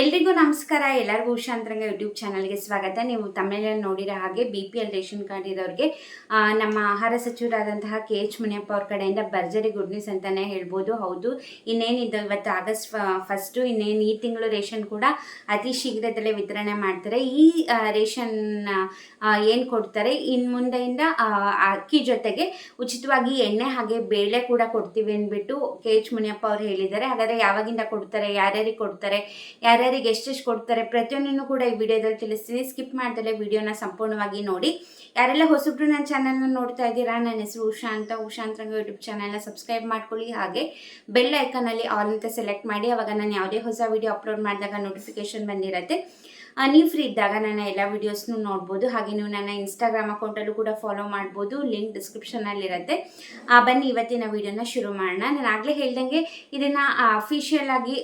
ಎಲ್ರಿಗೂ ನಮಸ್ಕಾರ. ಎಲ್ಲರಿಗೂ ಉಷಾಂತರಂಗ ಯೂಟ್ಯೂಬ್ ಚಾನಲ್ಗೆ ಸ್ವಾಗತ. ನೀವು ತಮಿಳಲ್ಲಿ ನೋಡಿರೋ ಹಾಗೆ B P L ration card ಇರೋರಿಗೆ ನಮ್ಮ ಆಹಾರ ಸಚಿವರಾದಂತಹ ಕೆ ಎಚ್ ಮುನಿಯಪ್ಪ ಅವ್ರ ಕಡೆಯಿಂದ ಭರ್ಜರಿ ಗುಡ್ ನ್ಯೂಸ್ ಅಂತಲೇ ಹೇಳ್ಬೋದು. ಹೌದು ಇನ್ನೇನಿದ್ದು ಇವತ್ತು ಆಗಸ್ಟ್ ಫಸ್ಟು ಇನ್ನೇನು ಈ ತಿಂಗಳು ರೇಷನ್ ಕೂಡ ಅತಿ ಶೀಘ್ರದಲ್ಲೇ ವಿತರಣೆ ಮಾಡ್ತಾರೆ. ಈ ರೇಷನ್ ಏನು ಕೊಡ್ತಾರೆ? ಇನ್ನು ಮುಂದೆಯಿಂದ ಅಕ್ಕಿ ಜೊತೆಗೆ ಉಚಿತವಾಗಿ ಎಣ್ಣೆ ಹಾಗೆ ಬೇಳೆ ಕೂಡ ಕೊಡ್ತೀವಿ ಅಂದ್ಬಿಟ್ಟು ಕೆ ಎಚ್ ಮುನಿಯಪ್ಪ ಅವ್ರು ಹೇಳಿದ್ದಾರೆ. ಹಾಗಾದರೆ ಯಾವಾಗಿಂದ ಕೊಡ್ತಾರೆ? ಯಾರ್ಯಾರಿಗೆ ಕೊಡ್ತಾರೆ? ಯಾರ್ಯಾರಿಗೆ ಎಷ್ಟೆಷ್ಟು ಕೊಡ್ತಾರೆ ಪ್ರತಿಯೊಂದನ್ನು ಕೂಡ ಈ ವಿಡಿಯೋದಲ್ಲಿ ತಿಳಿಸ್ತೀನಿ. ಸ್ಕಿಪ್ ಮಾಡ್ದಲೇ ವಿಡಿಯೋನ ಸಂಪೂರ್ಣವಾಗಿ ನೋಡಿ. ಯಾರೆಲ್ಲ ಹೊಸಬ್ರು ನನ್ನ ಚಾನಲ್ನ ನೋಡ್ತಾ ಇದ್ದೀರಾ, ನನ್ನ ಹೆಸರು ಉಷಾ ಅಂತ. ಉಷಾ ಅಂತ ಯೂಟ್ಯೂಬ್ ಚಾನಲ್ನ ಸಬ್ಸ್ಕ್ರೈಬ್ ಮಾಡ್ಕೊಳ್ಳಿ. ಹಾಗೆ ಬೆಲ್ ಐಕನಲ್ಲಿ ಆಲ್ ಅಂತ ಸೆಲೆಕ್ಟ್ ಮಾಡಿ. ಅವಾಗ ನಾನು ಯಾವುದೇ ಹೊಸ ವಿಡಿಯೋ ಅಪ್ಲೋಡ್ ಮಾಡಿದಾಗ ನೋಟಿಫಿಕೇಶನ್ ಬಂದಿರುತ್ತೆ. ನೀವು ಫ್ರೀ ಇದ್ದಾಗ ನನ್ನ ಎಲ್ಲ ವೀಡಿಯೋಸ್ನು ನೋಡ್ಬೋದು. ಹಾಗೆ ನೀವು ನನ್ನ ಇನ್ಸ್ಟಾಗ್ರಾಮ್ ಅಕೌಂಟಲ್ಲೂ ಕೂಡ ಫಾಲೋ ಮಾಡ್ಬೋದು. ಲಿಂಕ್ ಡಿಸ್ಕ್ರಿಪ್ಷನಲ್ಲಿರುತ್ತೆ ಬನ್ನಿ, ಇವತ್ತಿನ ವಿಡಿಯೋನ ಶುರು ಮಾಡೋಣ. ನಾನು ಆಗಲೇ ಹೇಳ್ದಂಗೆ ಇದನ್ನು ಅಫಿಷಿಯಲ್ ಆಗಿ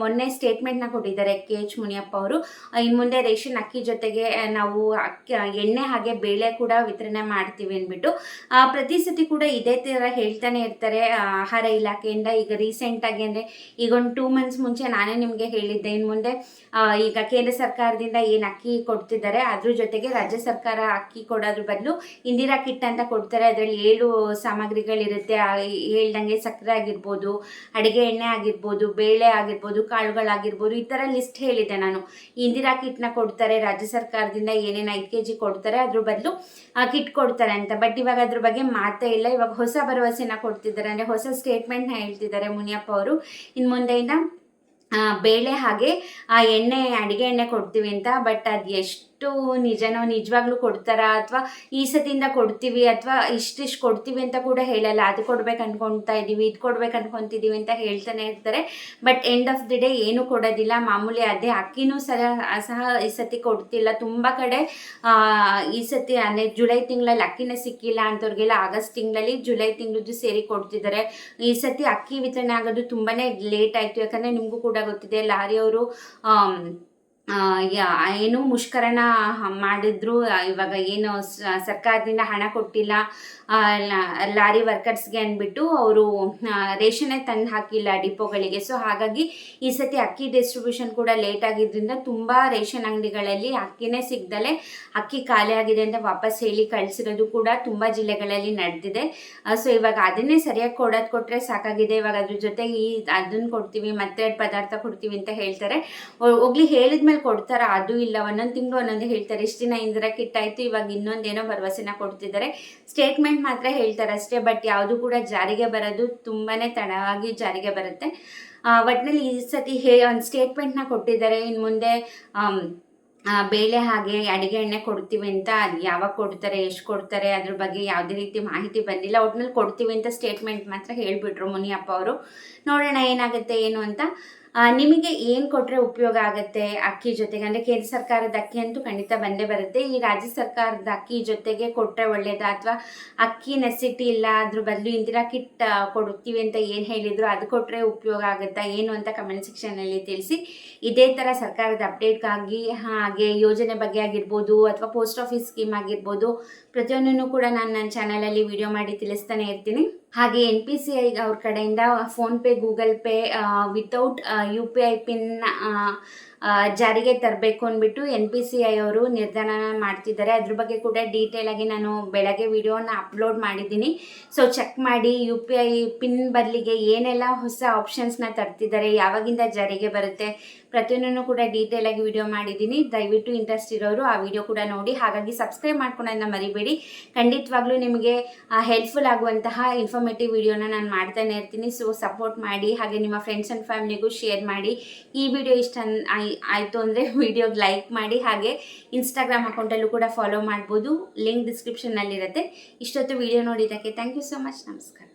ಮೊನ್ನೆ ಸ್ಟೇಟ್ಮೆಂಟ್ನ ಕೊಟ್ಟಿದ್ದಾರೆ ಕೆ. ಎಚ್. ಮುನಿಯಪ್ಪ ಅವರು. ಇನ್ನು ಮುಂದೆ ರೇಷನ್ ಅಕ್ಕಿ ಜೊತೆಗೆ ನಾವು ಅಕ್ಕಿ ಎಣ್ಣೆ ಹಾಗೆ ಬೇಳೆ ಕೂಡ ವಿತರಣೆ ಮಾಡ್ತೀವಿ ಅಂದ್ಬಿಟ್ಟು ಪ್ರತಿ ಸತಿ ಕೂಡ ಇದೇ ಥರ ಹೇಳ್ತಾನೆ ಇರ್ತಾರೆ ಆಹಾರ ಇಲಾಖೆಯಿಂದ ಈಗ ರೀಸೆಂಟಾಗಿ ಅಂದರೆ ಈಗ ಒಂದು ಟೂ ಮಂತ್ಸ್ ಮುಂಚೆ ನಾನೇ ನಿಮಗೆ ಹೇಳಿದ್ದೆ. ಇನ್ನು ಮುಂದೆ ಈಗ ಕೇಂದ್ರ ಸರ್ಕಾರದಿಂದ ಏನು ಅಕ್ಕಿ ಕೊಡ್ತಿದ್ದಾರೆ, ಅದ್ರ ಜೊತೆಗೆ ರಾಜ್ಯ ಸರ್ಕಾರ ಅಕ್ಕಿ ಕೊಡೋದ್ರ ಬದಲು ಇಂದಿರಾ ಕಿಟ್ ಅಂತ ಕೊಡ್ತಾರೆ. ಅದರಲ್ಲಿ ಏಳು ಸಾಮಗ್ರಿಗಳಿರುತ್ತೆ. ಹೇಳ್ದಂಗೆ ಸಕ್ಕರೆ ಆಗಿರ್ಬೋದು, ಅಡುಗೆ ಎಣ್ಣೆ ಆಗಿರ್ಬೋದು, ಬೇಳೆ ಆಗಿರ್ಬೋದು, ಕಾಳುಗಳಾಗಿರ್ಬೋದು, ಈ ಥರ ಲಿಸ್ಟ್ ಹೇಳಿದ್ದೆ ನಾನು. ಇಂದಿರಾ ಕಿಟ್ನ ಕೊಡ್ತಾರೆ, ರಾಜ್ಯ ಸರ್ಕಾರದಿಂದ ಏನೇನು ಐದು ಕೆ ಜಿ ಕೊಡ್ತಾರೆ, ಅದ್ರ ಬದಲು ಕಿಟ್ ಕೊಡ್ತಾರೆ ಅಂತ. ಬಟ್ ಇವಾಗ ಅದ್ರ ಬಗ್ಗೆ ಮಾತೇ ಇಲ್ಲ. ಇವಾಗ ಹೊಸ ಭರವಸೆನ ಕೊಡ್ತಿದ್ದಾರೆ. ಅಂದರೆ ಹೊಸ ಸ್ಟೇಟ್ಮೆಂಟ್ನ ಹೇಳ್ತಿದ್ದಾರೆ ಮುನಿಯಪ್ಪ ಅವರು. ಇನ್ನು ಮುಂದೆಯಿಂದ ಬೇಳೆ ಹಾಗೆ ಆ ಎಣ್ಣೆ ಅಡುಗೆ ಎಣ್ಣೆ ಕೊಡ್ತೀವಿ ಅಂತ ಬಟ್ ಅದು ಎಷ್ಟು ನಿಜನೋ ನಿಜವಾಗ್ಲೂ ಕೊಡ್ತಾರಾ? ಅಥವಾ ಈ ಸತಿಯಿಂದ ಕೊಡ್ತೀವಿ, ಅಥವಾ ಇಷ್ಟಿಷ್ಟು ಕೊಡ್ತೀವಿ ಅಂತ ಕೂಡ ಹೇಳಲ್ಲ. ಅದು ಕೊಡ್ಬೇಕು ಅನ್ಕೊತಾ ಇದ್ದೀವಿ ಇದು ಕೊಡ್ಬೇಕು ಅನ್ಕೊತಿದ್ದೀವಿ ಅಂತ ಹೇಳ್ತಾನೆ ಇರ್ತಾರೆ. But end of the day ಏನು ಕೊಡೋದಿಲ್ಲ. ಮಾಮೂಲಿ ಅದೇ ಅಕ್ಕಿನೂ ಸಹ ಸಹ ಈ ಸತಿ ಕೊಡ್ತಿಲ್ಲ. ತುಂಬ ಕಡೆ ಈ ಸತಿ ಅಂದರೆ ಜುಲೈ ತಿಂಗಳಲ್ಲಿ ಅಕ್ಕಿನೇ ಸಿಕ್ಕಿಲ್ಲ ಅಂತವ್ರಿಗೆಲ್ಲ ಆಗಸ್ಟ್ ತಿಂಗಳಲ್ಲಿ ಜುಲೈ ತಿಂಗಳದ್ದು ಸೇರಿ ಕೊಡ್ತಿದ್ದಾರೆ. ಈ ಸತಿ ಅಕ್ಕಿ ವಿತರಣೆ ಆಗೋದು ತುಂಬಾ ಲೇಟ್ ಆಯಿತು. ಯಾಕಂದರೆ ನಿಮಗೂ ಕೂಡ ಗೊತ್ತಿದೆ ಲಾರಿಯವರು ಏನು ಮುಷ್ಕರನ ಮಾಡಿದ್ರು. ಇವಾಗ ಏನು ಸರ್ಕಾರದಿಂದ ಹಣ ಕೊಟ್ಟಿಲ್ಲ. ಲಾರಿ ವರ್ಕರ್ಸ್ಗೆ ಅಂದ್ಬಿಟ್ಟು ಅವರು ರೇಷನ್ನೇ ತಂದು ಹಾಕಿಲ್ಲ ಡಿಪೋಗಳಿಗೆ. ಸೊ ಹಾಗಾಗಿ ಈ ಸತಿ ಅಕ್ಕಿ ಡಿಸ್ಟ್ರಿಬ್ಯೂಷನ್ ಕೂಡ ಲೇಟ್ ಆಗಿದ್ದರಿಂದ ತುಂಬ ರೇಷನ್ ಅಂಗಡಿಗಳಲ್ಲಿ ಅಕ್ಕಿನೇ ಸಿಗ್ದಲೆ. ಅಕ್ಕಿ ಖಾಲಿ ಆಗಿದೆ ಅಂತ ವಾಪಸ್ ಹೇಳಿ ಕಳಿಸಿರೋದು ಕೂಡ ತುಂಬ ಜಿಲ್ಲೆಗಳಲ್ಲಿ ನಡೆದಿದೆ. ಸೊ ಇವಾಗ ಅದನ್ನೇ ಸರಿಯಾಗಿ ಕೊಡೋದು ಕೊಟ್ಟರೆ ಸಾಕಾಗಿದೆ. ಇವಾಗ ಅದ್ರ ಜೊತೆಗೆ ಈ ಅದನ್ನು ಕೊಡ್ತೀವಿ, ಮತ್ತೆ ಪದಾರ್ಥ ಕೊಡ್ತೀವಿ ಅಂತ ಹೇಳ್ತಾರೆ. ಹೋಗ್ಲಿ, ಹೇಳಿದ್ಮೇಲೆ ಕೊಡ್ತಾರ? ಅದು ಇಲ್ಲ ಒಂದೊಂದು ತಿಂಗಳು ಒಂದೊಂದು ಹೇಳ್ತಾರೆ. ಇಷ್ಟು ದಿನ ಇಂದಿರಾ ಕಿಟ್ ಆಯಿತು ಇವಾಗ ಇನ್ನೊಂದೇನೋ ಭರವಸೆನ ಕೊಡ್ತಿದ್ದಾರೆ. ಸ್ಟೇಟ್ಮೆಂಟ್ ಮಾತ್ರ ಹೇಳ್ತಾರೆ ಅಷ್ಟೇ ಬಟ್ ಯಾವುದು ಕೂಡ ಜಾರಿಗೆ ಬರೋದು ತುಂಬಾನೇ ತಡವಾಗಿ ಜಾರಿಗೆ ಬರುತ್ತೆ. ಒಟ್ಟಿನಲ್ಲಿ ಈ ಸತಿ ಹೇ, ಒಂದು ಸ್ಟೇಟ್ಮೆಂಟ್ನ ಕೊಟ್ಟಿದ್ದಾರೆ. ಇನ್ನು ಮುಂದೆ ಬೇಳೆ ಹಾಗೆ ಅಡುಗೆ ಎಣ್ಣೆ ಕೊಡ್ತೀವಿ ಅಂತ ಅದು ಯಾವಾಗ ಕೊಡ್ತಾರೆ, ಎಷ್ಟು ಕೊಡ್ತಾರೆ, ಅದ್ರ ಬಗ್ಗೆ ಯಾವುದೇ ರೀತಿ ಮಾಹಿತಿ ಬಂದಿಲ್ಲ. ಒಟ್ನಲ್ಲಿ ಕೊಡ್ತೀವಿ ಅಂತ ಸ್ಟೇಟ್ಮೆಂಟ್ ಮಾತ್ರ ಹೇಳಿಬಿಟ್ರು ಮುನಿಯಪ್ಪ ಅವರು. ನೋಡೋಣ ಏನಾಗುತ್ತೆ, ಏನು ಅಂತ. ನಿಮಗೆ ಏನು ಕೊಟ್ಟರೆ ಉಪಯೋಗ ಆಗುತ್ತೆ ಅಕ್ಕಿ ಜೊತೆಗೆ? ಅಂದರೆ ಕೇಂದ್ರ ಸರ್ಕಾರದ ಅಕ್ಕಿ ಅಂತೂ ಖಂಡಿತ ಬಂದೇ ಬರುತ್ತೆ. ಈ ರಾಜ್ಯ ಸರ್ಕಾರದ ಅಕ್ಕಿ ಜೊತೆಗೆ ಕೊಟ್ಟರೆ ಒಳ್ಳೆಯದ ಅಥವಾ ಅಕ್ಕಿ ನೆಸಿಟಿ ಇಲ್ಲ, ಅದ್ರ ಬದಲು ಇಂದಿರಾ ಕಿಟ್ ಕೊಡುತ್ತೀವಿ ಅಂತ ಏನು ಹೇಳಿದ್ರು ಅದು ಕೊಟ್ಟರೆ ಉಪಯೋಗ ಆಗುತ್ತಾ ಏನು ಅಂತ ಕಮೆಂಟ್ ಸೆಕ್ಷನಲ್ಲಿ ತಿಳಿಸಿ. ಇದೇ ಥರ ಸರ್ಕಾರದ ಅಪ್ಡೇಟ್ಗಾಗಿ ಹಾಗೆ ಯೋಜನೆ ಬಗ್ಗೆ ಆಗಿರ್ಬೋದು ಅಥವಾ ಪೋಸ್ಟ್ ಆಫೀಸ್ ಸ್ಕೀಮ್ ಆಗಿರ್ಬೋದು, ಪ್ರತಿಯೊಂದನ್ನು ಕೂಡ ನಾನು ನನ್ನ ಚಾನಲಲ್ಲಿ ವಿಡಿಯೋ ಮಾಡಿ ತಿಳಿಸ್ತಾನೆ ಇರ್ತೀನಿ. ಹಾಗೆ ಎನ್ ಪಿ ಸಿ ಐ ಅವ್ರ ಕಡೆಯಿಂದ PhonePe Google Pay without U P I PIN ಜಾರಿಗೆ ತರಬೇಕು ಅಂದ್ಬಿಟ್ಟು ಎನ್ ಪಿ ಸಿ ಐ ಅವರು ನಿರ್ಧಾರನ ಮಾಡ್ತಿದ್ದಾರೆ. ಅದ್ರ ಬಗ್ಗೆ ಕೂಡ ಡೀಟೇಲ್ ಆಗಿ ನಾನು ಬೆಳಗ್ಗೆ ವಿಡಿಯೋನ ಅಪ್ಲೋಡ್ ಮಾಡಿದ್ದೀನಿ. ಸೊ ಚೆಕ್ ಮಾಡಿ ಯು ಪಿ ಐ ಪಿನ್ ಬದಲಿಗೆ ಏನೆಲ್ಲ ಹೊಸ ಆಪ್ಷನ್ಸ್ನ ತರ್ತಿದ್ದಾರೆ, ಯಾವಾಗಿಂದ ಜಾರಿಗೆ ಬರುತ್ತೆ, ಪ್ರತಿಯೊಂದನ್ನು ಕೂಡ ಡೀಟೇಲ್ ಆಗಿ ವಿಡಿಯೋ ಮಾಡಿದ್ದೀನಿ. ದಯವಿಟ್ಟು ಇಂಟ್ರೆಸ್ಟ್ ಇರೋರು ಆ ವಿಡಿಯೋ ಕೂಡ ನೋಡಿ. ಹಾಗಾಗಿ ಸಬ್ಸ್ಕ್ರೈಬ್ ಮಾಡ್ಕೊಳ್ಳೋದನ್ನ ಮರಿಬೇಡಿ. ಖಂಡಿತವಾಗ್ಲೂ ನಿಮಗೆ ಹೆಲ್ಪ್ಫುಲ್ ಆಗುವಂತಹ ಇನ್ಫಾರ್ಮೇಟಿವ್ ವಿಡಿಯೋನ ನಾನು ಮಾಡ್ತಾನೆ ಇರ್ತೀನಿ. ಸೊ ಸಪೋರ್ಟ್ ಮಾಡಿ, ಹಾಗೆ ನಿಮ್ಮ ಫ್ರೆಂಡ್ಸ್ ಆ್ಯಂಡ್ ಫ್ಯಾಮಿಲಿಗೂ ಶೇರ್ ಮಾಡಿ. ಈ ವಿಡಿಯೋ ಇಷ್ಟ ಆಯಿತು ಅಂದರೆ ವಿಡಿಯೋಗೆ ಲೈಕ್ ಮಾಡಿ ಹಾಗೆ ಇನ್ಸ್ಟಾಗ್ರಾಮ್ ಅಕೌಂಟಲ್ಲೂ ಕೂಡ ಫಾಲೋ ಮಾಡ್ಬೋದು. ಲಿಂಕ್ ಡಿಸ್ಕ್ರಿಪ್ಷನ್ನಲ್ಲಿರುತ್ತೆ ಇಷ್ಟೊತ್ತು ವಿಡಿಯೋ ನೋಡಿದ್ದಕ್ಕೆ ಥ್ಯಾಂಕ್ ಯು ಸೊ ಮಚ್ ನಮಸ್ಕಾರ.